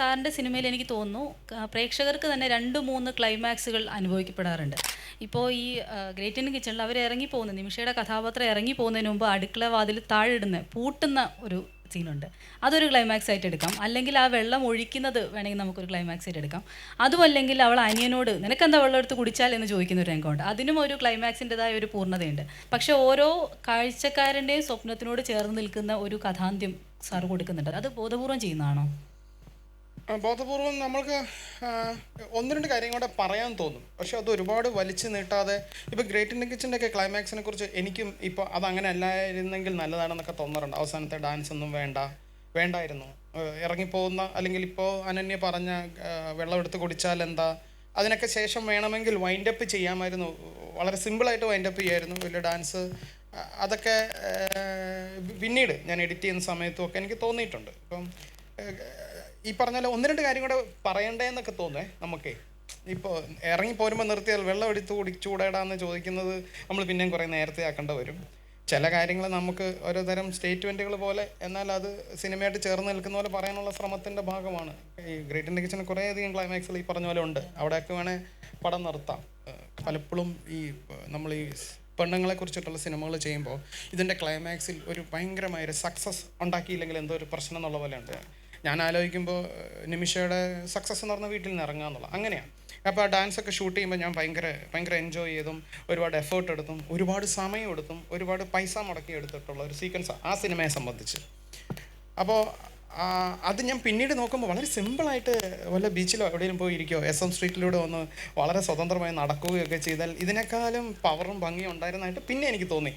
സാറിന്റെ സിനിമയിൽ എനിക്ക് തോന്നുന്നു പ്രേക്ഷകർക്ക് തന്നെ രണ്ട് മൂന്ന് ക്ലൈമാക്സുകൾ അനുഭവിക്കപ്പെടാറുണ്ട്. ഇപ്പോൾ ഈ ഗ്രേറ്റ് ഇന്ത്യൻ കിച്ചണിൽ അവർ ഇറങ്ങി പോകുന്ന നിമിഷയുടെ കഥാപാത്രം ഇറങ്ങി പോകുന്നതിന് മുമ്പ് അടുക്കള വാതിൽ താഴെടുന്ന് പൂട്ടുന്ന ഒരു സീനുണ്ട്. അതൊരു ക്ലൈമാക്സ് ആയിട്ട് എടുക്കാം. അല്ലെങ്കിൽ ആ വെള്ളം ഒഴിക്കുന്നത് വേണമെങ്കിൽ നമുക്കൊരു ക്ലൈമാക്സ് ആയിട്ട് എടുക്കാം. അതുമല്ലെങ്കിൽ അവൾ അനിയനോട് നിനക്കെന്താ വെള്ളം എടുത്ത് കുടിച്ചാൽ? എന്ന് ചോദിക്കുന്ന ഒരു രംഗമുണ്ട്. അതിനും ഒരു ക്ലൈമാക്സിന്റെതായ ഒരു പൂർണതയുണ്ട്. പക്ഷെ ഓരോ കാഴ്ചക്കാരന്റെയും സ്വപ്നത്തിനോട് ചേർന്ന് നിൽക്കുന്ന ഒരു കഥാന്ത്യം സാർ കൊടുക്കുന്നുണ്ട്. അത് ബോധപൂർവം ചെയ്യുന്നതാണോ? ബോധപൂർവം നമ്മൾക്ക് ഒന്ന് രണ്ട് കാര്യം കൂടെ പറയാൻ തോന്നും. പക്ഷെ അത് ഒരുപാട് വലിച്ചു നീട്ടാതെ ഇപ്പോൾ ഗ്രേറ്റ് ഇന്ത്യൻ കിച്ചന്റെ ഒക്കെ ക്ലൈമാക്സിനെ കുറിച്ച് എനിക്കും ഇപ്പോൾ അത് അങ്ങനെ അല്ലായിരുന്നെങ്കിൽ നല്ലതാണെന്നൊക്കെ തോന്നാറുണ്ട്. അവസാനത്തെ ഡാൻസ് ഒന്നും വേണ്ട വേണ്ടായിരുന്നു. ഇറങ്ങിപ്പോകുന്ന അല്ലെങ്കിൽ ഇപ്പോൾ അനന്യ പറഞ്ഞ വെള്ളമെടുത്ത് കുടിച്ചാൽ എന്താ അതിനൊക്കെ ശേഷം വേണമെങ്കിൽ വൈൻഡ് അപ്പ് ചെയ്യാമായിരുന്നു. വളരെ സിമ്പിളായിട്ട് വൈൻഡ് അപ്പ് ചെയ്യായിരുന്നു. വലിയ ഡാൻസ് അതൊക്കെ പിന്നീട് ഞാൻ എഡിറ്റ് ചെയ്യുന്ന സമയത്തും ഒക്കെ എനിക്ക് തോന്നിയിട്ടുണ്ട്. ഇപ്പം ഈ പറഞ്ഞ ഒന്ന് രണ്ട് കാര്യം കൂടെ പറയണ്ടേന്നൊക്കെ തോന്നേ നമുക്കേ ഇപ്പോൾ ഇറങ്ങി പോരുമ്പോൾ നിർത്തിയാൽ വെള്ളം എടുത്ത് കുടി ചോദിക്കുന്നത് നമ്മൾ പിന്നെയും കുറേ നേരത്തെ ആക്കേണ്ട വരും. ചില കാര്യങ്ങൾ നമുക്ക് ഓരോ തരം സ്റ്റേറ്റ്മെന്റുകൾ പോലെ എന്നാൽ അത് സിനിമയായിട്ട് ചേർന്ന് നിൽക്കുന്ന പോലെ പറയാനുള്ള ശ്രമത്തിന്റെ ഭാഗമാണ്. ഈ ഗ്രേറ്റ് ഇന്ത്യ കിച്ചൻ കുറേയധികം ക്ലൈമാക്സിൽ ഈ പറഞ്ഞ പോലെ ഉണ്ട്. അവിടെയൊക്കെ വേണേൽ പടം നിർത്താം. പലപ്പോഴും ഈ നമ്മൾ ഈ പെണ്ണുങ്ങളെ കുറിച്ചിട്ടുള്ള സിനിമകൾ ചെയ്യുമ്പോൾ ഇതിന്റെ ക്ലൈമാക്സിൽ ഒരു ഭയങ്കരമായ ഒരു സക്സസ് ഉണ്ടാക്കിയില്ലെങ്കിൽ എന്തോ ഒരു പ്രശ്നം എന്നുള്ള പോലെയുണ്ട്. ഞാൻ ആലോചിക്കുമ്പോൾ നിമിഷയുടെ സക്സസ് എന്ന് പറഞ്ഞാൽ വീട്ടിൽ നിന്ന് ഇറങ്ങുക എന്നുള്ളത്. അങ്ങനെയാണ്. അപ്പോൾ ആ ഡാൻസ് ഒക്കെ ഷൂട്ട് ചെയ്യുമ്പോൾ ഞാൻ ഭയങ്കര ഭയങ്കര എൻജോയ് ചെയ്തും ഒരുപാട് എഫേർട്ട് എടുത്തും ഒരുപാട് സമയം എടുത്തും ഒരുപാട് പൈസ മുടക്കി എടുത്തിട്ടുള്ള ഒരു സീക്വൻസ് ആ സിനിമയെ സംബന്ധിച്ച്. അപ്പോൾ അത് ഞാൻ പിന്നീട് നോക്കുമ്പോൾ വളരെ സിമ്പിളായിട്ട് വല്ല ബീച്ചിലോ എവിടെയെങ്കിലും പോയി ഇരിക്കുകയോ എസ് എം സ്ട്രീറ്റിലൂടെ ഒന്ന് വളരെ സ്വതന്ത്രമായി നടക്കുകയൊക്കെ ചെയ്താൽ ഇതിനേക്കാളും പവറും ഭംഗിയും ഉണ്ടായിരുന്നതായിട്ട് പിന്നെ എനിക്ക് തോന്നി.